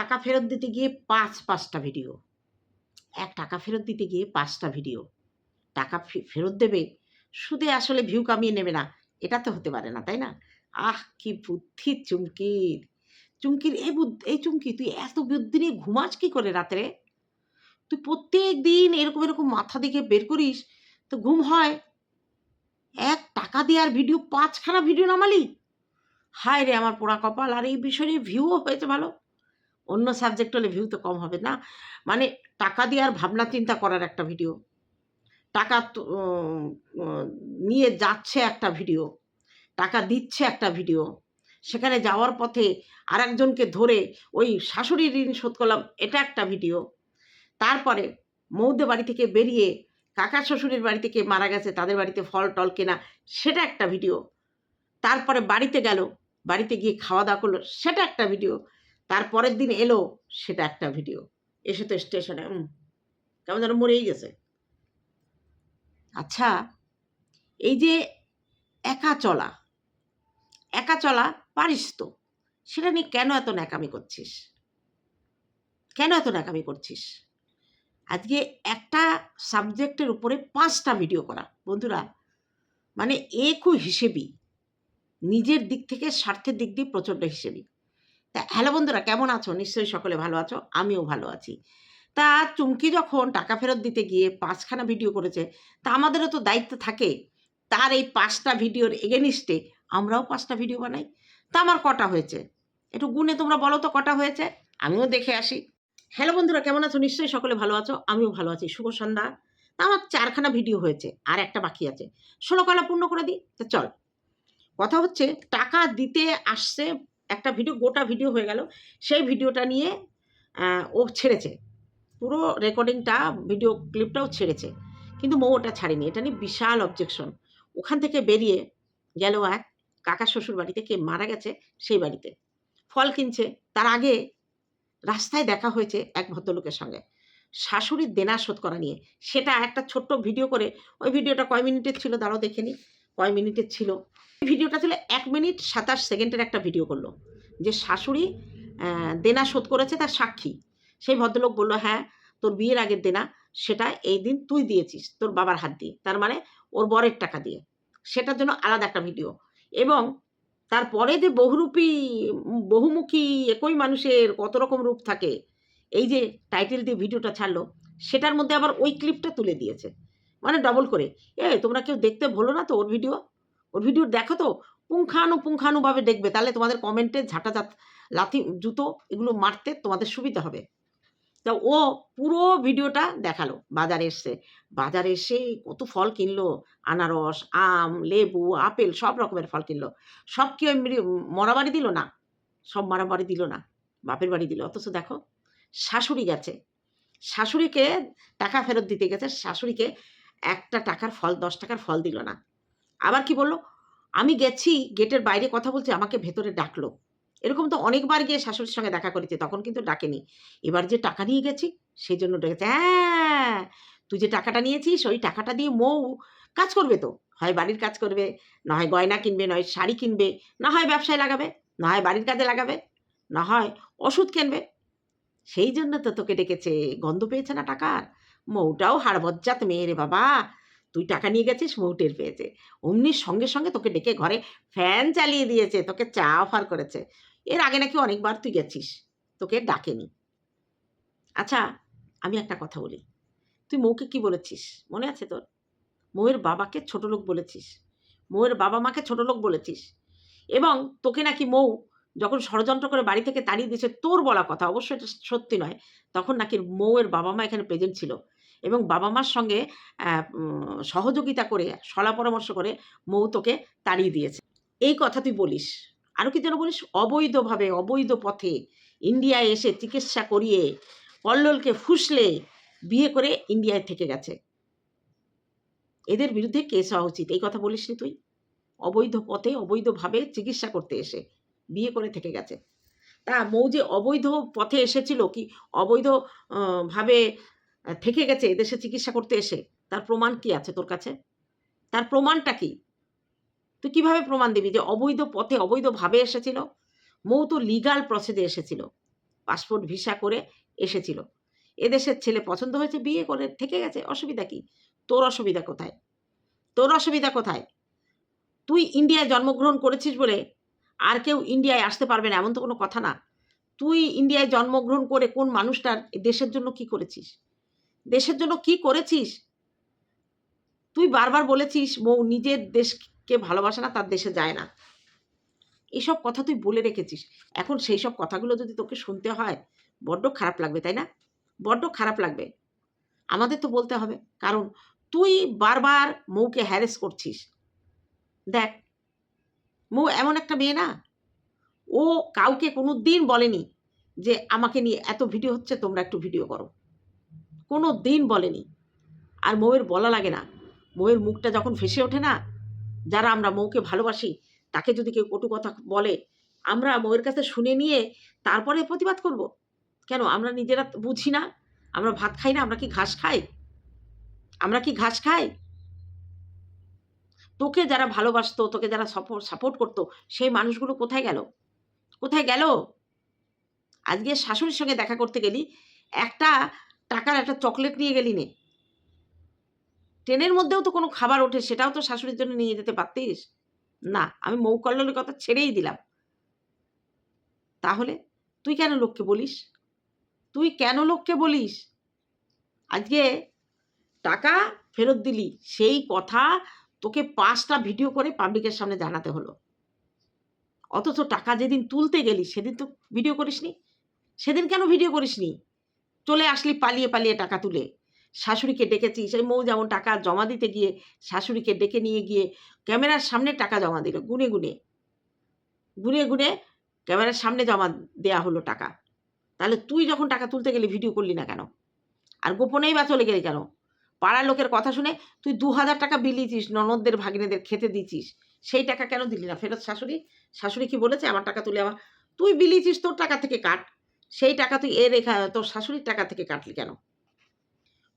টাকা ফেরত দিতে গিয়ে পাঁচ, পাঁচটা ভিডিও। এক টাকা ফেরত দিতে গিয়ে পাঁচটা ভিডিও। টাকা ফেরত দেবে, সুদে আসলে ভিউ কামিয়ে নেবে না। এটা তো হতে পারে না, তাই না? আহ, কি বুদ্ধি চুমকির। চুমকির, এই বুদ্ধ এই চুমকি, তুই এত বুদ্ধি নিয়ে ঘুমাস কি করে রাত্রে? তুই প্রত্যেক দিন এরকম এরকম মাথা দিকে বের করিস, তো ঘুম হয়। এক টাকা দেওয়ার ভিডিও, পাঁচখানা ভিডিও নামালি? হায় রে, আমার পোড়া কপাল, আর এই বিষয়ে ভিউও হয়েছে ভালো। অন্য সাবজেক্ট হলে ভিউ তো কম হবে না। মানে টাকা দেওয়ার ভাবনা চিন্তা করার একটা ভিডিও টাকা নিয়ে যাচ্ছে একটা ভিডিও টাকা দিচ্ছে একটা ভিডিও সেখানে যাওয়ার পথে আর একজনকে ধরে ওই শাশুড়ির ঋণ শোধ করলাম, এটা একটা ভিডিও তারপরে মৌদে বাড়ি থেকে বেরিয়ে কাকা শ্বশুরের বাড়ি থেকে মারা গেছে, তাদের বাড়িতে ফল টল কেনা, সেটা একটা ভিডিও তারপরে বাড়িতে গেল, বাড়িতে গিয়ে খাওয়া দাওয়া করল, সেটা একটা ভিডিও তারপরের দিন এলো সেটা একটা ভিডিও এসে তো স্টেশনে উম, কেমন যেন মরেই গেছে। আচ্ছা এই যে একা চলা একা চলা পারিস তো সেটা নিয়ে কেন এত ন্যাকামি করছিস? কেন এত ন্যাকামি করছিস? আজকে একটা সাবজেক্টের উপরে পাঁচটা ভিডিও করা বন্ধুরা। মানে এ খুব হিসেবি নিজের দিক থেকে স্বার্থের দিক দিয়ে প্রচণ্ড হিসেবি। তা হ্যালো বন্ধুরা, কেমন আছো? নিশ্চয়ই সকলে ভালো আছো, আমিও ভালো আছি। তা চুমকি যখন টাকা ফেরত দিতে গিয়ে পাঁচখানা ভিডিও করেছে, তা আমাদেরও তো দায়িত্ব থাকে। তার এই পাঁচটা ভিডিওর এগেনিস্টে আমরাও পাঁচটা ভিডিও বানাই। তা আমার কটা হয়েছে? একটু গুনে তোমরা বলো তো কটা হয়েছে? আমিও দেখে আসি। হ্যালো বন্ধুরা, কেমন আছো? নিশ্চয়ই সকলে ভালো আছো, আমিও ভালো আছি। শুভ সন্ধ্যা। তা আমার চারখানা ভিডিও হয়েছে, আর একটা বাকি আছে। ষোলো কলা পূর্ণ করে দিই, তা চল। কথা হচ্ছে, টাকা দিতে আসছে একটা ভিডিও, গোটা ভিডিও হয়ে গেল। সেই ভিডিওটা নিয়ে ও ছেড়েছে। পুরো রেকর্ডিংটা, ভিডিও ক্লিপটাও ছেড়েছে। কিন্তু মৌ ওটা ছাড়েনি। এটা নিয়ে বিশাল অবজেকশন ওখান থেকে বেরিয়ে গেল এক কাকা শ্বশুর বাড়িতে, কে মারা গেছে সেই বাড়িতে। ফল কিনছে। তার আগে রাস্তায় দেখা হয়েছে এক ভদ্রলোকের সঙ্গে। শাশুড়ির দেনা শোধ করা নিয়ে। সেটা একটা ছোট্ট ভিডিও করে, ওই ভিডিওটা কয় মিনিটের ছিল দাঁড়াও দেখে নি কয় মিনিটের ছিল? ভিডিওটা ছিল এক মিনিট সাতাশ সেকেন্ডের একটা ভিডিও করল। যে শাশুড়ি দেনা শোধ করেছে তার সাক্ষী। সেই ভদ্রলোক বলল হ্যাঁ তোর বিয়ের আগের দেনা, সেটা এই দিন তুই দিয়েছিস, তোর বাবার হাত দিয়ে। তার মানে ওর বরের টাকা দিয়ে। সেটার জন্য আলাদা একটা ভিডিও। এবং তারপরে যে বহুরূপী, বহুমুখী, একই মানুষের কত রকম রূপ থাকে, এই যে টাইটেল দিয়ে ভিডিওটা ছাড়লো, সেটার মধ্যে আবার ওই ক্লিপটা তুলে দিয়েছে। মানে ডবল করে এ তোমরা কেউ দেখতে ভুলো না তো ওর ভিডিও? ওর ভিডিও দেখো তো? পুঙ্খানু পুঙ্খানুপুঙ্খানুভাবে দেখবে। তাহলে তোমাদের কমেন্টে ঝাঁটা জাত লাথি, জুতো এগুলো মারতে তোমাদের সুবিধা হবে। তা ও পুরো ভিডিওটা দেখাল। বাজারে এসছে। বাজারে এসে কত ফল কিনলো। আনারস, আম, লেবু, আপেল, সব রকমের ফল কিনলো। সব কি ওই মিরি- মরা বাড়ি দিল না? সব মারা বাড়ি দিল না? বাপের বাড়ি দিল। অথচ দেখো, শাশুড়ি গেছে। শাশুড়িকে টাকা ফেরত দিতে গেছে। শাশুড়িকে একটা টাকার ফল, দশ টাকার ফল দিল না। আবার কি বলল? আমি গেছি, গেটের বাইরে কথা বলছি, আমাকে ভেতরে ডাকলো। এরকম তো অনেকবার গিয়ে শাশুড়ির সঙ্গে দেখা করেছে, তখন কিন্তু ডাকেনি। এবার যে টাকা নিয়ে গেছি, সেই জন্য ডেকেছে হ্যাঁ তুই যে টাকাটা নিয়েছিস, ওই টাকাটা দিয়ে মৌ কাজ করবে তো। হয় বাড়ির কাজ করবে, না হয় গয়না কিনবে নয় শাড়ি কিনবে, না হয় ব্যবসায় লাগাবে, না হয় বাড়ির কাজে লাগাবে, না হয় ওষুধ কিনবে। সেই জন্য তো তোকে ডেকেছে, গন্ধ পেয়েছে না টাকার? মৌটাও হাড়বজ্জাত মেয়ে রে বাবা। তুই টাকা নিয়ে গেছিস মৌ টের পেয়েছে। অমনির সঙ্গে সঙ্গে তোকে ডেকে ঘরে ফ্যান চালিয়ে দিয়েছে, তোকে চা অফার করেছে। এর আগে নাকি অনেকবার তুই গেছিস, তোকে ডাকেনি। আচ্ছা আমি একটা কথা বলি। তুই মৌকে কি বলেছিস? মনে আছে তোর? মৌয়ের বাবাকে ছোট লোক বলেছিস। মৌয়ের বাবা মাকে ছোট লোক বলেছিস। এবং তোকে নাকি মৌ যখন ষড়যন্ত্র করে বাড়ি থেকে তাড়িয়ে দিয়েছে, তোর বলা কথা অবশ্যই এটা সত্যি নয়, তখন নাকি মৌয়ের বাবা মা এখানে প্রেজেন্ট ছিল। এবং বাবা মার সঙ্গে সহযোগিতা করে সলা পরামর্শ করে মৌ তোকে তাড়িয়ে দিয়েছে। এই কথা তুই বলিস। আরও কি যেন বলিস? অবৈধভাবে অবৈধ পথে ইন্ডিয়ায় এসে চিকিৎসা করিয়ে কল্লোলকে ফুসলে বিয়ে করে ইন্ডিয়ায় থেকে গেছে। এদের বিরুদ্ধে কেস হওয়া উচিত। এই কথা বলিসনি তুই? অবৈধ পথে অবৈধভাবে চিকিৎসা করতে এসে বিয়ে করে থেকে গেছে। তা মৌ যে অবৈধ পথে এসেছিল কি? অবৈধ ভাবে আহ, থেকে গেছে এদেশে চিকিৎসা করতে এসে। তার প্রমাণ কি আছে তোর কাছে? তার প্রমাণটা কি? তুই কীভাবে প্রমাণ দিবি যে অবৈধ পথে অবৈধভাবে এসেছিল? মৌ তো লিগাল প্রসেসে এসেছিল। পাসপোর্ট ভিসা করে এসেছিল। এদেশের ছেলে পছন্দ হয়েছে, বিয়ে করে, থেকে গেছে। অসুবিধা কি? তোর অসুবিধা কোথায়? তোর অসুবিধা কোথায়? তুই ইন্ডিয়ায় জন্মগ্রহণ করেছিস বলে আর কেউ ইন্ডিয়ায় আসতে পারবে না, এমন তো কোনো কথা না। তুই ইন্ডিয়ায় জন্মগ্রহণ করে কোন মানুষটার দেশের জন্য কি করেছিস? দেশের জন্য কি করেছিস? তুই বারবার বলেছিস মৌ নিজের দেশকে ভালোবাসে না, তার দেশে যায় না। এসব কথা তুই বলে রেখেছিস। এখন সেই সব কথাগুলো যদি তোকে শুনতে হয়, বড্ড খারাপ লাগবে, তাই না? বড্ড খারাপ লাগবে। আমাদের তো বলতে হবে, কারণ তুই বারবার মৌকে হ্যারেস করছিস। দেখ, মৌ এমন একটা মেয়ে না, ও কাউকে কোনো দিন বলেনি যে, আমাকে নিয়ে এত ভিডিও হচ্ছে, তোমরা একটু ভিডিও করো। কোনো দিন বলেনি। আর মৌয়ের বলা লাগে না। মৌয়ের মুখটা যখন ফেসে ওঠে না, যারা আমরা মৌকে ভালোবাসি, তাকে যদি কেউ কটু কথা বলে, আমরা মৌয়ের কাছে শুনে নিয়ে তারপরে প্রতিবাদ করব। কেন? আমরা নিজেরা বুঝি না। আমরা ভাত খাই না, আমরা কি ঘাস খাই? আমরা কি ঘাস খাই? তোকে যারা ভালোবাসতো, তোকে যারা সাপোর্ট সাপোর্ট করতো, সেই মানুষগুলো কোথায় গেল? কোথায় গেল? আজকে শাশুড়ির সঙ্গে দেখা করতে গেলি, একটা টাকার একটা চকলেট নিয়ে গেলি নে। ট্রেনের মধ্যেও তো কোনো খাবার ওঠে, সেটাও তো শাশুড়ির জন্য নিয়ে যেতে পারতিস? না, আমি মৌ কল্লোলের কথা ছেড়েই দিলাম। তাহলে তুই কেন লোককে বলিস? তুই কেন লোককে বলিস? আজকে টাকা ফেরত দিলি, সেই কথা তোকে পাঁচটা ভিডিও করে পাবলিকের সামনে জানাতে হলো। অথচ টাকা যেদিন তুলতে গেলি, সেদিন তো ভিডিও করিসনি? সেদিন কেন ভিডিও করিসনি? চলে আসলি পালিয়ে পালিয়ে টাকা তুলে। শাশুড়িকে ডেকেছি, সেই মৌ যেমন টাকা জমা দিতে গিয়ে শাশুড়িকে ডেকে নিয়ে গিয়ে ক্যামেরার সামনে টাকা জমা দিল, গুনে গুনে। গুনে গুনে ক্যামেরার সামনে জমা দেয়া হলো টাকা। তাহলে তুই যখন টাকা তুলতে গেলি, ভিডিও করলি না কেন? আর গোপনেই বা চলে গেলি কেন? পাড়ার লোকের কথা শুনে তুই দু হাজার টাকা বিলিয়েছিস ননদদের, ভাগিনেদের খেতে দিছিস সেই টাকা কেন দিলি না? ফেরত শাশুড়ি? শাশুড়ি কি বলেছে? আমার টাকা তুলে আমার তুই বিলিয়েছিস, তোর টাকা থেকে কাট। সেই টাকা তুই এ রেখা, তোর শাশুড়ির টাকা থেকে কাটলি কেন?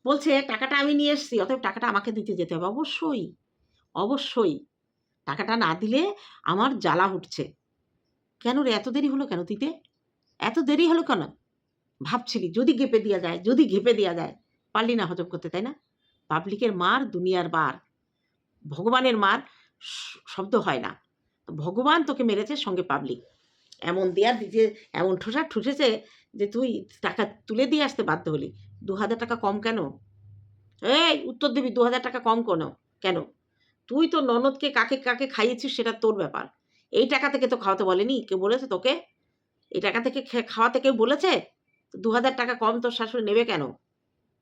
বলছে, টাকাটা আমি নিয়ে এসেছি, অতএব টাকাটা আমাকে দিতে যেতে হবে। অবশ্যই অবশ্যই। টাকাটা না দিলে আমার জ্বালা উঠছে। কেন রে, এত দেরি হলো কেন দিতে? এত দেরি হলো কেন? ভাবছিলি, যদি গেপে দেওয়া যায়, যদি ঘেপে দেওয়া যায়, পারলি না হজম করতে, তাই না? পাবলিকের মার দুনিয়ার বার। ভগবানের মার শব্দ হয় না। ভগবান তোকে মেরেছে সঙ্গে পাবলিক। এমন দেয়ার দিতে এমন ঠোসা ঠুসেছে যে তুই টাকা তুলে দিয়ে আসতে বাধ্য হলি। দু হাজার টাকা কম কেন? এই উত্তর দিবি দু হাজার টাকা কম কেন? কেন? তুই তো ননদকে কাকে কাকে খাইয়েছিস সেটা তোর ব্যাপার। এই টাকা থেকে তো খাওয়াতে বলেনি, কেউ বলেছে তোকে? এই টাকা থেকে খাওয়াতে কেউ বলেছে? দু হাজার টাকা কম তোর শাশুড়ি নেবে কেন?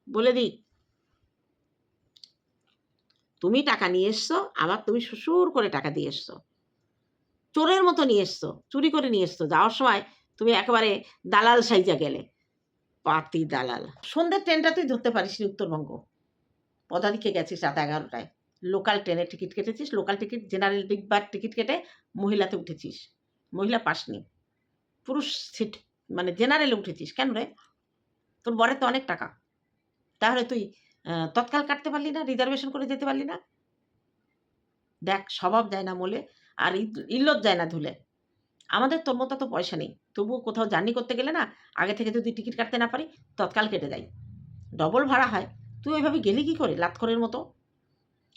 বলে দিই। তুমি টাকা নিয়ে এসছো, আবার তুমি শ্বশুর করে টাকা দিয়ে এসছো। চোরের মতো নিয়ে এসছো, চুরি করে নিয়ে এসছো। যাওয়ার সময় তুমি একেবারে দালাল সাইজা গেলে। পাতি দালাল। সন্ধ্যের ট্রেনটা তুই ধরতে পারিসনি উত্তরবঙ্গ। পদাদিকে গেছিস রাত এগারোটায়। লোকাল ট্রেনের টিকিট কেটেছিস লোকাল টিকিট জেনারেল ডিব্বার টিকিট কেটে মহিলাতে উঠেছিস। মহিলা পাসনি। পুরুষ সিট মানে জেনারেলে উঠেছিস। কেন রে? তোর বরের তো অনেক টাকা। তাহলে তুই তৎকাল কাটতে পারলি না রিজার্ভেশন করে যেতে পারলি না? দেখ, স্বভাব যায় না মোলে। আর ইল্লত যায় না ধুলে। আমাদের তোর মতো তো পয়সা নেই। তবুও কোথাও জার্নি করতে গেলে না, আগে থেকে যদি টিকিট কাটতে না পারি, তৎকাল কেটে যাই ডবল ভাড়া হয়। তুই ওইভাবে গেলি কি করে লাতখরের মতো?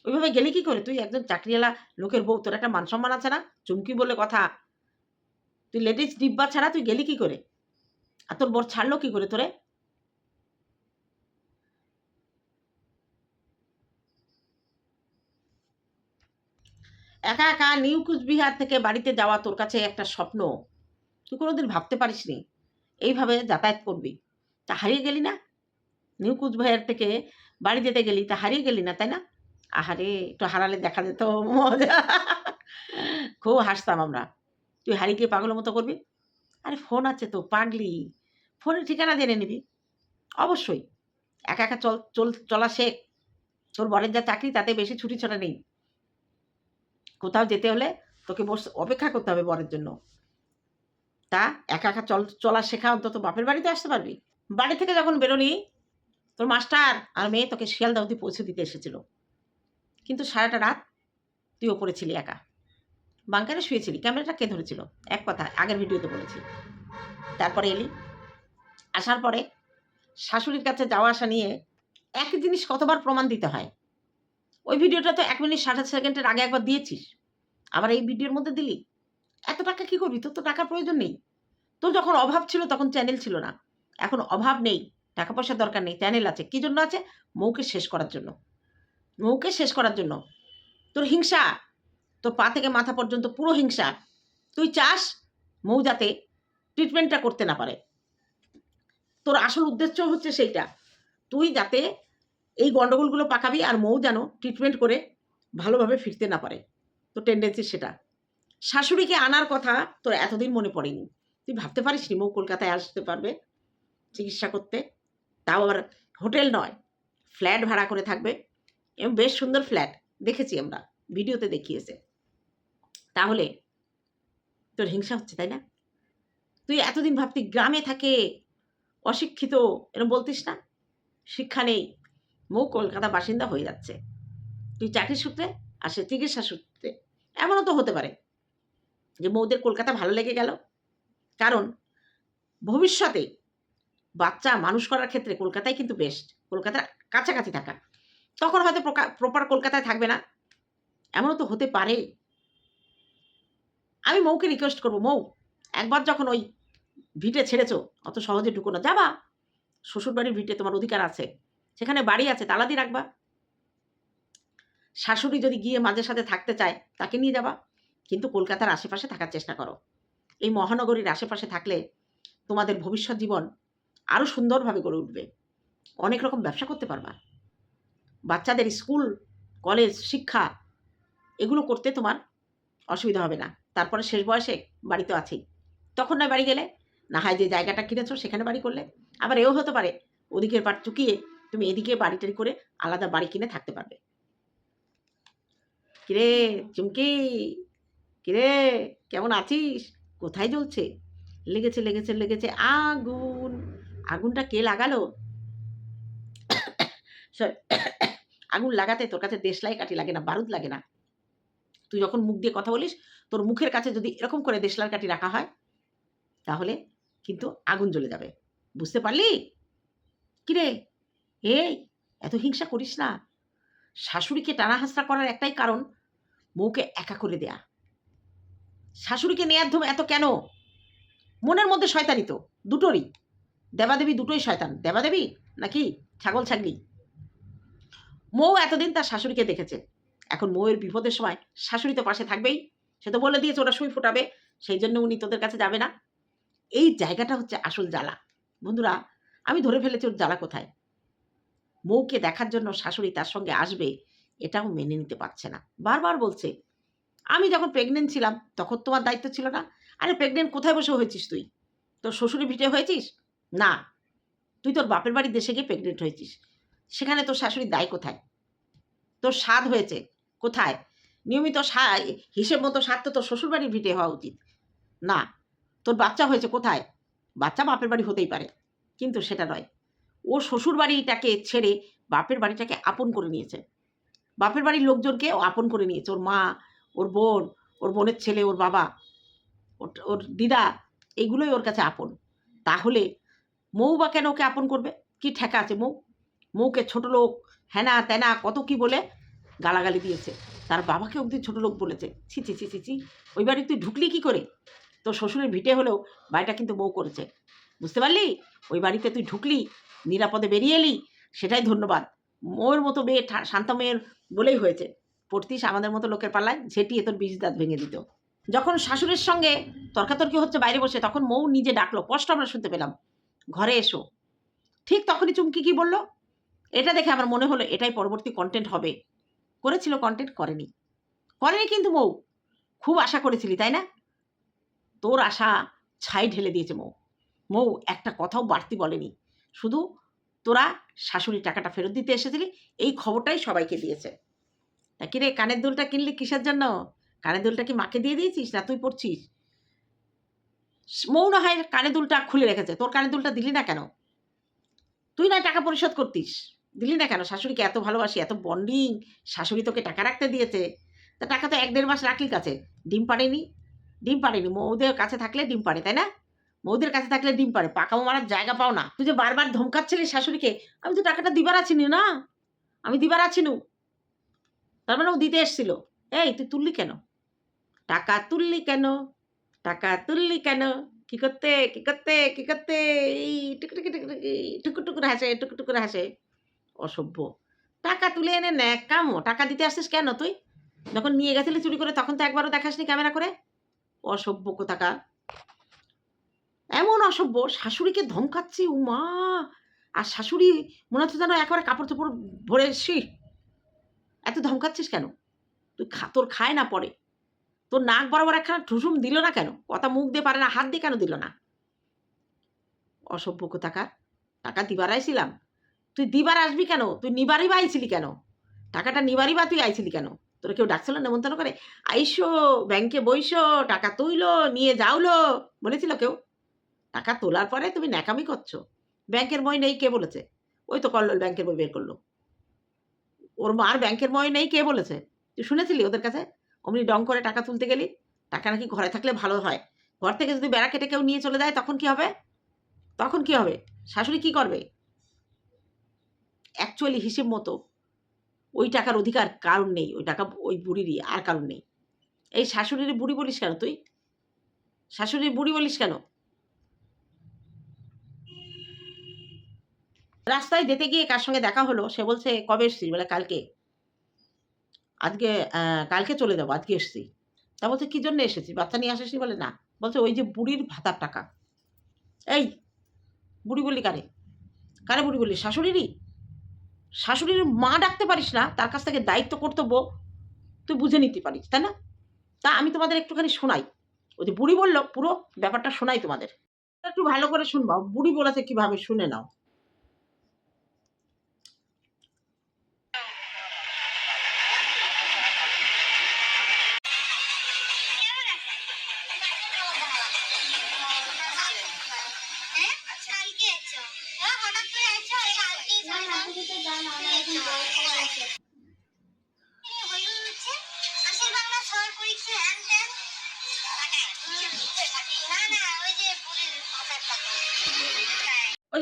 ওইভাবে গেলি কি করে? তুই একজন চাকরিওয়ালা লোকের বউ, তোর একটা মান সম্মান আছে না? চুমকি বলে কথা। তুই লেডিস ডিব্বা ছাড়া তুই গেলি কি করে? আর তোর বর ছাড়লো কি করে তোরে? একা একা নিউ কুচবিহার থেকে বাড়িতে যাওয়া তোর কাছে একটা স্বপ্ন। তুই কোনোদিন ভাবতে পারিসনি? এইভাবে যাতায়াত করবি। তা হারিয়ে গেলি না? নিউ কুচবিহার থেকে বাড়ি যেতে গেলি তা হারিয়ে গেলি না, তাই না? আহারে, একটু হারালে দেখা যেত, মজা। খুব হাসতাম আমরা। তুই হারিয়ে গিয়ে পাগলের মতো করবি? আরে ফোন আছে তো, পাগলি। ফোনের ঠিকানা জেনে নিবি। অবশ্যই। একা একা চল চল, চলা শেখ। তোর বরের যা চাকরি তাতে বেশি ছুটি ছড়া নেই। কোথাও যেতে হলে তোকে বস, অপেক্ষা করতে হবে বরের জন্য। তা একা একা চল, চলা শেখা অন্তত বাপের বাড়িতে আসতে পারবি? বাড়ি থেকে যখন বেরোনি তোর মাস্টার আর মেয়ে তোকে শিয়ালদা অবধি পৌঁছে দিতে এসেছিল। কিন্তু সারাটা রাত তুই ওপরে ছিলি একা। বাংকারে শুয়েছিলি। ক্যামেরাটা কে ধরেছিল? এক কথা, আগের ভিডিওতে বলেছি। তারপরে এলি। আসার পরে শাশুড়ির কাছে যাওয়া আসা নিয়ে এক জিনিস কতবার প্রমাণ দিতে হয়? ওই ভিডিওটা তো এক মিনিট ষাট সেকেন্ডের আগে একবার দিয়েছিস। আবার এই ভিডিওর মধ্যে দিলি। এত টাকা কি করবি? তোর তো টাকার প্রয়োজন নেই। তোর যখন অভাব ছিল তখন চ্যানেল ছিল না। এখন অভাব নেই। টাকা পয়সার দরকার নেই। চ্যানেল আছে। কি জন্য আছে? মৌকে শেষ করার জন্য। মৌকে শেষ করার জন্য। তোর হিংসা। তোর পা থেকে মাথা পর্যন্ত পুরো হিংসা। তুই চাস মৌ যাতে ট্রিটমেন্টটা করতে না পারে। তোর আসল উদ্দেশ্য হচ্ছে সেইটা। তুই যাতে এই গণ্ডগোলগুলো পাকাবি আর মৌ যেন ট্রিটমেন্ট করে ভালোভাবে ফিরতে না পারে। তো টেন্ডেন্সি সেটা। শাশুড়িকে আনার কথা তোর এতদিন মনে পড়েনি। তুই ভাবতে পারিস নি মৌ কলকাতায় আসতে পারবে চিকিৎসা করতে? তাও আবার হোটেল নয়, ফ্ল্যাট ভাড়া করে থাকবে। এবং বেশ সুন্দর ফ্ল্যাট, দেখেছি আমরা, ভিডিওতে দেখিয়েছে। তাহলে তোর হিংসা হচ্ছে, তাই না? তুই এতদিন ভাবতি গ্রামে থাকে, অশিক্ষিত এরকম বলতিস না? শিক্ষা নেই মৌ কলকাতা বাসিন্দা হয়ে যাচ্ছে। তুই চাকরি সূত্রে আর সে চিকিৎসা সূত্রে। এমনও তো হতে পারে যে মৌদের কলকাতা ভালো লেগে গেল। কারণ ভবিষ্যতে বাচ্চা মানুষ করার ক্ষেত্রে কলকাতায় কিন্তু বেস্ট কলকাতার কাছাকাছি থাকা। তখন হয়তো প্রপার কলকাতায় থাকবে না। এমনও তো হতে পারে। আমি মৌকে রিকোয়েস্ট করব, মৌ, একবার যখন ওই ভিটে ছেড়েছো, অত সহজে ঢুকো না। যাবা, শ্বশুরবাড়ির ভিটে তোমার অধিকার আছে। সেখানে বাড়ি আছে তালা দিয়ে রাখবা। শাশুড়ি যদি গিয়ে মাঝে সাথে থাকতে চায়, তাকে নিয়ে যাবা। কিন্তু কলকাতার আশেপাশে থাকার চেষ্টা করো। এই মহানগরীর আশেপাশে থাকলে তোমাদের ভবিষ্যৎ জীবন আরও সুন্দরভাবে গড়ে উঠবে। অনেক রকম ব্যবসা করতে পারবা। বাচ্চাদের স্কুল, কলেজ, শিক্ষা, এগুলো করতে তোমার অসুবিধা হবে না। তারপরে শেষ বয়সে বাড়ি তো আছেই তখন নয় বাড়ি গেলে, না হয় যে জায়গাটা কিনেছো সেখানে বাড়ি করলে। আবার এও হতে পারে, ওদিকের পাট চুকিয়ে তুমি এদিকে বাড়ি টাড়ি করে আলাদা বাড়ি কিনে থাকতে পারবে। কিরে, চুমকি? কিরে, কেমন আছিস? কোথায় জ্বলছে? লেগেছে লেগেছে লেগেছে আগুন। আগুনটা কে লাগালো? আগুন লাগাতে তোর কাছে দেশলাই কাঠি লাগে না, বারুদ লাগে না। তুই যখন মুখ দিয়ে কথা বলিস, তোর মুখের কাছে যদি এরকম করে দেশলার কাঠি রাখা হয়, তাহলে কিন্তু আগুন জ্বলে যাবে। বুঝতে পারলি? কিরে এই, এত হিংসা করিস না। শাশুড়িকে টানা হাসরা করার একটাই কারণ, বউকে একা করে দেয়া। শাশুড়িকে নেয়ার ধম এত কেন? মনের মধ্যে শয়তানি তো, দুটোরই। দেবাদেবী দুটোই শয়তান। দেবাদেবী নাকি ছাগল ছাগলি? মৌ এতদিন তার শাশুড়িকে দেখেছে। এখন মৌয়ের বিপদের সময় শাশুড়ি তো পাশে থাকবেই। সে তো বলে দিয়েছে ওরা সুই ফোটাবে, সেই জন্য উনি তোদের কাছে যাবে না। এই জায়গাটা হচ্ছে আসল জ্বালা। বন্ধুরা, আমি ধরে ফেলেছি ওর জ্বালা কোথায়? মৌকে দেখার জন্য শাশুড়ি তার সঙ্গে আসবে, এটাও মেনে নিতে পারছে না। বারবার বলছে, আমি যখন প্রেগনেন্ট ছিলাম, তখন তোমার দায়িত্ব ছিল না? আরে প্রেগনেন্ট কোথায় বসে হয়েছিস তুই? তোর শ্বশুরে ভিটে হয়েছিস? না। তুই তোর বাপের বাড়ি দেশে গিয়ে প্রেগনেন্ট হয়েছিস। সেখানে তোর শাশুড়ির দায় কোথায়? তোর স্বাদ হয়েছে কোথায়? নিয়মিত হিসেব মতো স্বাদ তো তোর শ্বশুরবাড়ির ভিটে হওয়া উচিত। না, তোর বাচ্চা হয়েছে কোথায়? বাচ্চা বাপের বাড়ি হতেই পারে, কিন্তু সেটা নয়। ও শ্বশুর বাড়িটাকে ছেড়ে বাপের বাড়িটাকে আপন করে নিয়েছে। বাপের বাড়ির লোকজনকে ও আপন করে নিয়েছে। ওর মা, ওর বোন, ওর বোনের ছেলে, ওর বাবা, ওর ওর দিদা এগুলোই ওর কাছে আপন। তাহলে মৌ বা কেন ওকে আপন করবে? কি ঠেকা আছে মৌ? মৌকে ছোট লোক হ্যানা ত্যানা কত কি বলে গালাগালি দিয়েছে। তার বাবাকে অবধি ছোট লোক বলেছে। ছি ছি ছি ছি ছি, ওই বাড়ি তুই ঢুকলি কি করে? তোর শ্বশুরের ভিটে হলেও বাড়িটা কিন্তু বউ করেছে। বুঝতে পারলি? ওই বাড়িতে তুই ঢুকলি নিরাপদে বেরিয়ে এলি? সেটাই ধন্যবাদ। মোর মতো মেয়ে শান্ত মেয়ের বলেই হয়েছে। পড়তিস আমাদের মতো লোকের পাল্লায়, ঝেটিয়ে তোর বীজ দাঁত ভেঙে দিত। যখন শাশুড়ির সঙ্গে তর্কাতর্কি হচ্ছে বাইরে বসে, তখন মৌ নিজে ডাকলো, কষ্ট আমরা শুনতে পেলাম। ঘরে এসো। ঠিক তখনই চুমকি কি বলল? এটা দেখে আমার মনে হলো এটাই পরবর্তী কন্টেন্ট হবে। করেছিল কন্টেন্ট করেনি। করেনি কিন্তু মৌ। খুব আশা করেছিলি, তাই না? তোর আশা ছাই ঢেলে দিয়েছে মৌ। মৌ একটা কথাও বাড়তি বলেনি। শুধু তোরা শাশুড়ি টাকাটা ফেরত দিতে এসেছিলি, এই খবরটাই সবাইকে দিয়েছে। তা কিরে, কানের দুলটা কিনলি কিসের জন্য? কানের দুলটা কি মাকে দিয়ে দিয়েছিস না তুই পড়ছিস? মৌ না হয় কানে দুলটা খুলে রেখেছে, তোর কানের দুলটা দিলি না কেন? তুই না টাকা পরিশোধ করতিস, দিলি না কেন? শাশুড়িকে এত ভালোবাসি, এত বন্ডিং শাশুড়ি তোকে টাকা রাখতে দিয়েছে। তা টাকা তো এক দেড় মাস রাখলি কাছে, ডিম পাড়েনি ডিম পাড়েনি, মৌদের কাছে থাকলে ডিম পাড়ে, তাই না? বৌদের কাছে থাকলে ডিম পারে পাকামো মারার জায়গা পাও না। তুই যে বারবার ধমকাচ্ছিলি শাশুড়িকে, আমি তো টাকাটা দিবার আছিনি না আমি দিবার আছিনু তার মানে ও দিতে এসছিল। এই, তুই তুললি কেন? টাকা তুললি কেন? টাকা তুললি কেন? কি করতে কি করতে কি করতে? এই, টুকুটুকি টুকুটুকি টুকু টুকুর হাসে টুকু টুকুর হাসে। অসভ্য। টাকা তুলে এনে নে কামো টাকা দিতে আসছিস কেন তুই? যখন নিয়ে গেছিলি চুরি করে, তখন তো একবারও দেখাসনি ক্যামেরা করে? অসভ্য কোথাকা এমন অসভ্য, শাশুড়িকে ধমকাচ্ছি, উমা! আর শাশুড়ি মনে হচ্ছে যেন একবারে কাপড় চোপড় ভরে এসছি। এত ধমকাচ্ছিস কেন? তুই খা, তোর খায় না পরে। তোর নাক বরাবর একখানা ঠুসুম দিল না কেন? কথা মুখ দিয়ে পারে না, হাত দিয়ে কেন দিল না? অসভ্য কোথাকার? টাকা দিবার আইছিলাম। তুই দিবার আসবি কেন? তুই নিবারই বা আইছিলি কেন? টাকাটা নিবারই বা তুই আইছিলি কেন? তোর কেউ ডাকছিল নেমন্তন্ন করে? আইসো, ব্যাংকে বইসো, টাকা তুইলো, নিয়ে যাওলো, বলেছিল কেউ? টাকা তোলার পরে তুমি ন্যাকামি করছ। ব্যাংকের বই নেই, কে বলেছে? ওই তো কল্লোল ব্যাংকের বই বের করল। ওর মার ব্যাংকের বই নেই, কে বলেছে? তুই শুনেছিলি ওদের কাছে? অমনি ডং করে টাকা তুলতে গেলি? টাকা নাকি ঘরে থাকলে ভালো হয়। ঘর থেকে যদি বেড়া কেটে কেউ নিয়ে চলে যায়, তখন কি হবে? তখন কি হবে? শাশুড়ি কি করবে? অ্যাকচুয়ালি হিসেব মতো ওই টাকার অধিকার কারণ নেই। ওই টাকা ওই বুড়িরই, আর কারণ নেই। এই শাশুড়ির বুড়ি বলিস কেন তুই? শাশুড়ির বুড়ি বলিস কেন? রাস্তায় যেতে গিয়ে কার সঙ্গে দেখা হলো? সে বলছে, কবে এসছিস? বলে, কালকে। আজকে কালকে চলে যাব, আজকে এসছি। তা বলছে, কি জন্য এসেছি? বাচ্চা নিয়ে আসিসনি? বলে, না। বলছে, ওই যে বুড়ির ভাতার টাকা। এই বুড়ি বললি কারে? কারে বুড়ি বললি শাশুড়িরই? শাশুড়ির মা ডাকতে পারিস না, তার কাছ থেকে দায়িত্ব কর্তব্য তুই বুঝে নিতে পারিস, তাই না? তা আমি তোমাদের একটুখানি শোনাই। ওই যে বুড়ি বলল, পুরো ব্যাপারটা শোনাই তোমাদের। একটু ভালো করে শুনবা বুড়ি বলেছে কীভাবে শুনে নাও।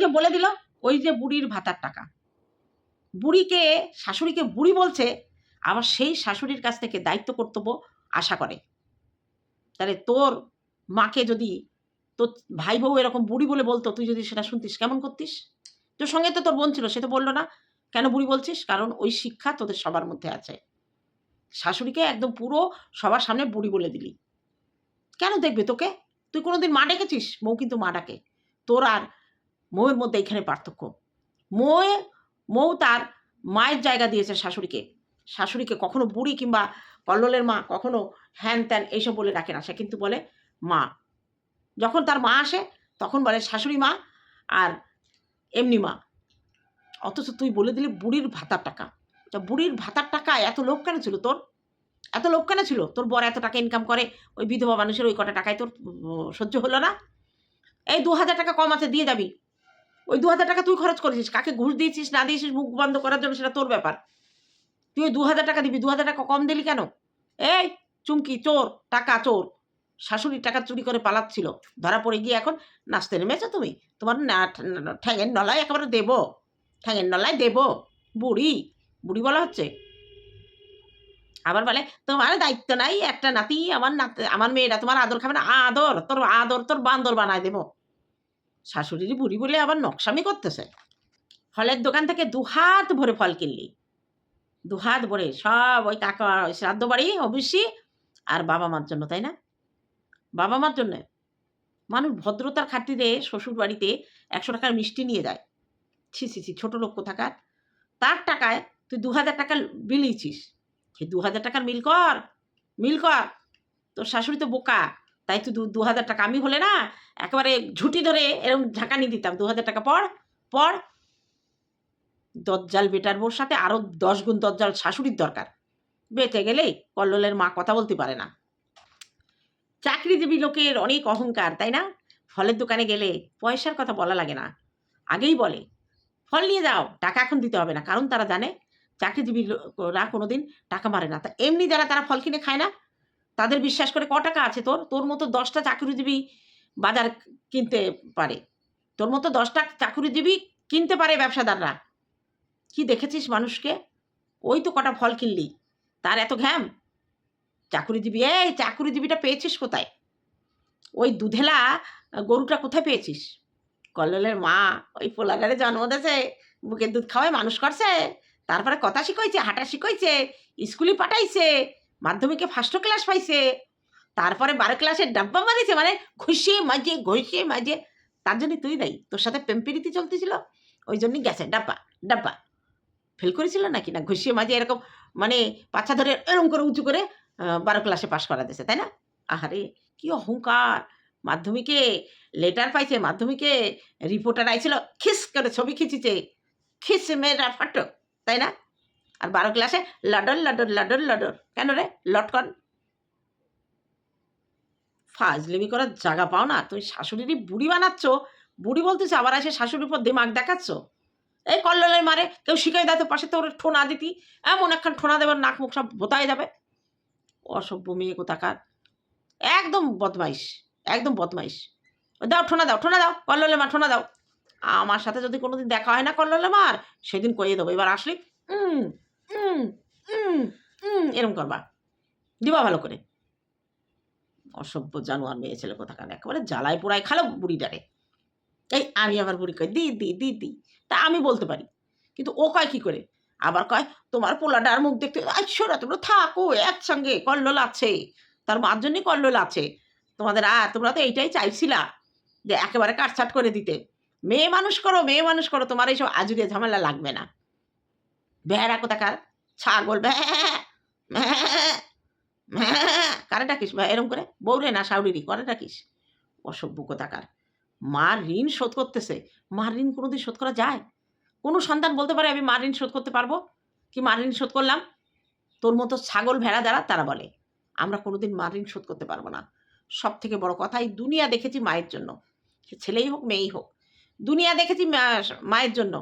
যে বলে দিল, ওই যে বুড়ির ভাতার টাকা। বুড়িকে, শাশুড়িকে বুড়ি বলছে আবার সেই শাশুড়ির কাছ থেকে দায়িত্ব কর্তব্য আশা করে। তাহলে তোর মাকে যদি, তোর ভাই বউ এরকম বুড়ি বলে বলতো, তুই যদি সেটা শুনতিস, কেমন করতিস? তোর সঙ্গে তো তোর বোন ছিল, সে তো বলল না, কেন বুড়ি বলছিস? কারণ ওই শিক্ষা তোদের সবার মধ্যে আছে। শাশুড়িকে একদম পুরো সবার সামনে বুড়ি বলে দিলি। কেন দেখবে তোকে? তুই কোনোদিন মা ডেকেছিস? মৌ কিন্তু মা ডাকে। তোর আর মৌয়ের মধ্যে এখানে পার্থক্য। মৌয়ে, মৌ তার মায়ের জায়গা দিয়েছে শাশুড়িকে। শাশুড়িকে কখনো বুড়ি কিংবা কল্লোলের মা কখনো হ্যান ত্যান এইসব বলে ডাকে না, সে কিন্তু বলে মা। যখন তার মা আসে, তখন বলে শাশুড়ি মা আর এমনি মা। অথচ তুই বলে দিলি বুড়ির ভাতার টাকা। তা বুড়ির ভাতার টাকা এত লোভ কেন ছিল তোর? এত লোভ কেন ছিল? তোর বর এত টাকা ইনকাম করে, ওই বিধবা মানুষের ওই কটা টাকায় তোর সহ্য হলো না? এই দু হাজার টাকা কম আছে, দিয়ে যাবি। ওই দু হাজার টাকা তুই খরচ করেছিস, কাকে ঘুষ দিয়েছিস, না দিয়েছিস, মুখ বন্ধ করার জন্য, সেটা তোর ব্যাপার। তুই ওই দু হাজার টাকা দিবি, দু হাজার টাকা কম দিলি কেন? এই, চুমকি, চোর, টাকা চোর। শাশুড়ির টাকা চুরি করে পালাচ্ছিল। ধরা পড়ে গিয়ে এখন নাচতে নেমেছো তুমি? তোমার না- ঠ্যাঙের নলায় একেবারে দেবো। ঠ্যাঙের নলায় দেবো। বুড়ি বুড়ি বলা হচ্ছে। আবার বলে, তোমার দায়িত্ব নাই, একটা নাতি, আমার নাতি, আমার মেয়েরা তোমার আদর খাবে না, আদর, তোর আদর তোর বান্দর বানায় দেবো। শাশুড়ির বুড়ি বলে আবার নকশামি করতেছে। ফলের দোকান থেকে দুহাত ভরে ফল কিনলি। দুহাত ভরে সব ওই কাকা, ওই শ্রাদ্ধ বাড়ি অবশ্যই আর বাবা মার জন্য, তাই না? বাবা মার জন্য। মানুষ ভদ্রতার খাতিরে শ্বশুর বাড়িতে একশো টাকার মিষ্টি নিয়ে যায়। ছি ছি ছি, ছোটো লোক কোথাকার? তার টাকায় তুই দু হাজার টাকা বিলিয়েছিস সে দু হাজার টাকার মিল কর মিল কর। তোর শাশুড়ি তো বোকা। তাই তুই দু- হাজার টাকা। আমি হলে না একেবারে ঝুঁটি ধরে এরকম ঝাঁকানি দিতাম। দু হাজার টাকা পর পর দজ্জাল বেটার বোর সাথে আরও দশ গুণ দজ্জাল শাশুড়ির দরকার। বেঁচে গেলেই কল্লোলের মা কথা বলতে পারে না। চাকরিজীবী লোকের অনেক অহংকার, তাই না? ফলের দোকানে গেলে পয়সার কথা বলা লাগে না। আগেই বলে, ফল নিয়ে যাও, টাকা এখন দিতে হবে না। কারণ তারা জানে, চাকরিজীবী লোকরা কোনোদিন টাকা মারে না। তা এমনি যারা তারা ফল কিনে খায় না তাদের বিশ্বাস করে ক টাকা আছে তোর? তোর মতো দশটা চাকরিজীবী বাজার কিনতে পারে। তোর মতো দশটা চাকুরিজীবী কিনতে পারে ব্যবসাদাররা। কি দেখেছিস মানুষকে? ওই তো কটা ফল কিনলি। তার এত ঘ্যাম। চাকুরিজীবী, এই চাকুরিজীবীটা পেয়েছিস কোথায়? ওই দুধেলা গরুটা কোথায় পেয়েছিস? কল্লোলের মা ওই পোলাগারে জন্ম দিয়েছে, বুকের দুধ খাওয়ায় মানুষ করছে, তারপরে কথা শিখাইছে, হাঁটা শিখাইছে, স্কুলে পাঠাইছে মাধ্যমিকে ফার্স্ট ক্লাস পাইছে। তারপরে বারো ক্লাসের ডাব্বা মারিছে মানে ঘুষিয়ে মাঝে ঘষিয়ে মাঝে তার জন্য তুই দেয়। তোর সাথে প্রেমপিরিতি চলতেছিল, ওই জন্যই গেছে, ডাব্বা ডাব্বা। ফেল করেছিল নাকি? না, ঘুষিয়ে মাঝে এরকম মানে পাছা ধরে এরকম করে উঁচু করে বারো ক্লাসে পাশ করা দিয়েছে তাই না? আহারে, কি অহংকার! মাধ্যমিকে লেটার পাইছে, মাধ্যমিকে রিপোর্টার আইছিল, খিস করে ছবি খিচিছে। খিস মেয়েরা ফাটো তাই না? আর বারো ক্লাসে লাডর লাডর লাডর লাডর কেন রে? লটকন। ফাজলিমি করার জায়গা পাও না? তুমি শাশুড়িরই বুড়ি বানাচ্ছ? বুড়ি বলতেছে আবার এসে শাশুড়ির উপর দিমাগ দেখাচ্ছ? এই কল্লোলের মারে কেউ শিখাই দেয় তো পাশে তোর ঠোনা দিতি। এমন একখান ঠোনা দেবার নাক মুখ সব বোতায় যাবে। অসভ্য মেয়ে কোথাকার। একদম বদমাইশ একদম বদমাইশ। দাও ঠোনা দাও ঠোনা দাও কল্লোলে মা ঠোনা দাও। আমার সাথে যদি কোনোদিন দেখা হয় না কল্লোলে মার সেদিন কইয়ে দেবো। এবার আসলে? উম, এরম করবা। দিবা ভালো করে। অসভ্য জানোয়ার মেয়ে ছেলে কোথাকার, একেবারে জ্বালায় পোড়ায় খালো বুড়িটারে। এই আমি আবার বুড়ি কই, দি দি দি দি। তা আমি বলতে পারি। কিন্তু ও কয় কি করে? আবার কয়, তোমার পোলাটার মুখ দেখতে আচ্ছা তোমরা থাকো, একসঙ্গে কল্লোল আছে। তার মার জন্যই কল্লোল আছে। তোমাদের আর, তোমরা তো এইটাই চাইছিলা যে একেবারে কাটছাট করে দিতে। মেয়ে মানুষ করো, মেয়ে মানুষ করো, তোমার এইসব আজুরে ঝামেলা লাগবে না। ভেড়া কোথাকার? ছাগল কারে ডাকিস? এরম করে? বৌরে না সাউরিরি করে ডাকিস? অসভ্য কোথাকার। মার ঋণ শোধ করতেছে। মার ঋণ কোনোদিন শোধ করা যায়? কোনো সন্তান বলতে পারে, আমি মার ঋণ শোধ করতে পারব? কি মার ঋণ শোধ করলাম? তোর মতো ছাগল ভেড়া যারা, তারা বলে, আমরা কোনোদিন মার ঋণ শোধ করতে পারব না। সব থেকে বড় কথা, এই দুনিয়া দেখেছি মায়ের জন্য। সে ছেলেই হোক, মেয়েই হোক। দুনিয়া দেখেছি মায়ের জন্য।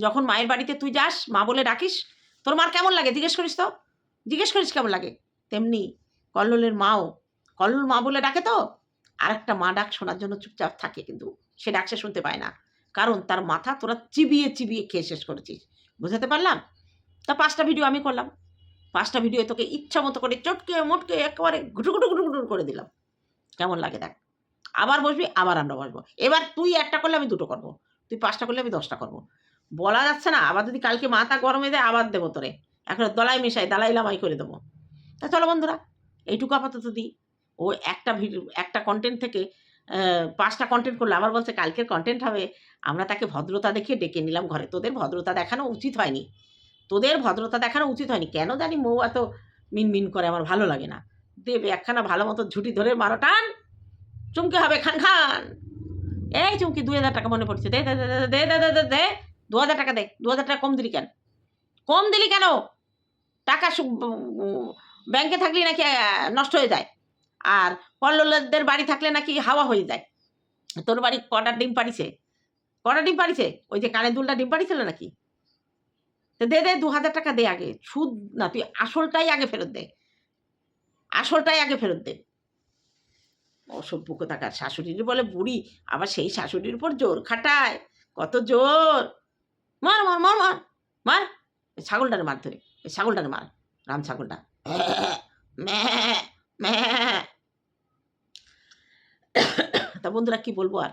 যখন মায়ের বাড়িতে তুই যাস, মা বলে ডাকিস, তোর মার কেমন লাগে? জিজ্ঞেস করিস তো? জিজ্ঞেস করিস কেমন লাগে? তেমনি কল্লোলের মাও, কল্লোল মা বলে ডাকে তো? আর একটা মা ডাক শোনার জন্য চুপচাপ থাকে কিন্তু, সে ডাক সে শুনতে পায় না। কারণ তার মাথা তোরা চিবিয়ে চিবিয়ে খেয়ে শেষ করেছিস। বুঝাতে পারলাম? তা পাঁচটা ভিডিও আমি করলাম। পাঁচটা ভিডিও তোকে ইচ্ছা মতো করে চটকে, মোটকে একেবারে ঘুটু ঘুটু ঘুটু ঘুটু করে দিলাম। কেমন লাগে দেখ। আবার বসবি, আবার আমরা বসবো। এবার তুই একটা করলে আমি দুটো করব। তুই পাঁচটা করলে আমি দশটা করব। বলা যাচ্ছে না আবার যদি কালকে মাথা গরমে দেয় আবার দেবো তোরে এখন দলাই মেশাই দালাই লামাই করে দেবো তা চলো বন্ধুরা এইটুকু আপাতত দিই ও একটা ভিডিও একটা কন্টেন্ট থেকে পাঁচটা কন্টেন্ট করল আবার বলছে কালকের কন্টেন্ট হবে আমরা তাকে ভদ্রতা দেখিয়ে ডেকে নিলাম ঘরে তোদের ভদ্রতা দেখানো উচিত হয়নি তোদের ভদ্রতা দেখানো উচিত হয়নি কেন জানি মৌ এত মিনমিন করে আমার ভালো লাগে না দেবে একখানা ভালো মতো ঝুটি ধরে মারো টান চুমকে হবে খান খান এই চুমকি দুই হাজার টাকা মনে পড়ছে দে দে দে দে দে দে দে দে দে হাজার টাকা দে দু হাজার টাকা কম দিলি কেন? কম দিলি কেন? টাকা ব্যাংকে থাকলে নাকি নষ্ট হয়ে যায়। আর কল্লোলদের বাড়ি থাকলে নাকি হাওয়া হয়ে যায়। তোর বাড়ি কটা ডিম পাড়িছে? কটা ডিম পাড়িছে? ওই যে কানে দুলটা ডিম পাড়িছিল নাকি? তো দে দে দু হাজার টাকা দে আগে। সুদ না, তুই আসলটাই আগে ফেরত দে। আসলটাই আগে ফেরত দে। অসভ্য কোথাকার শাশুড়ির বলে বুড়ি, আবার সেই শাশুড়ির উপর জোর খাটায়। কত জোর! মার মার মার মার মার। ওই ছাগলটারে মার ধরে ওই ছাগলটারে মার রাম ছাগলটা। তা বন্ধুরা কি বলব আর?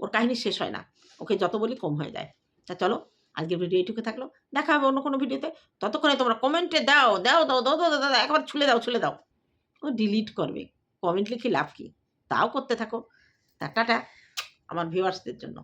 ওর কাহিনী শেষ হয় না। ওকে যত বলি কম হয়ে যায়। তা চলো আজকের ভিডিও এইটুকু থাকল। দেখা হবে অন্য কোনো ভিডিওতে ততক্ষণে তোমরা কমেন্টে দাও দাও দাও দাও দাও দাও দাও, একবার ছুলে দাও ছুলে দাও। ও ডিলিট করবে। কমেন্ট লিখে লাভ কি? তাও করতে থাকো। তা টাটা আমার ভিউয়ার্সদের জন্য।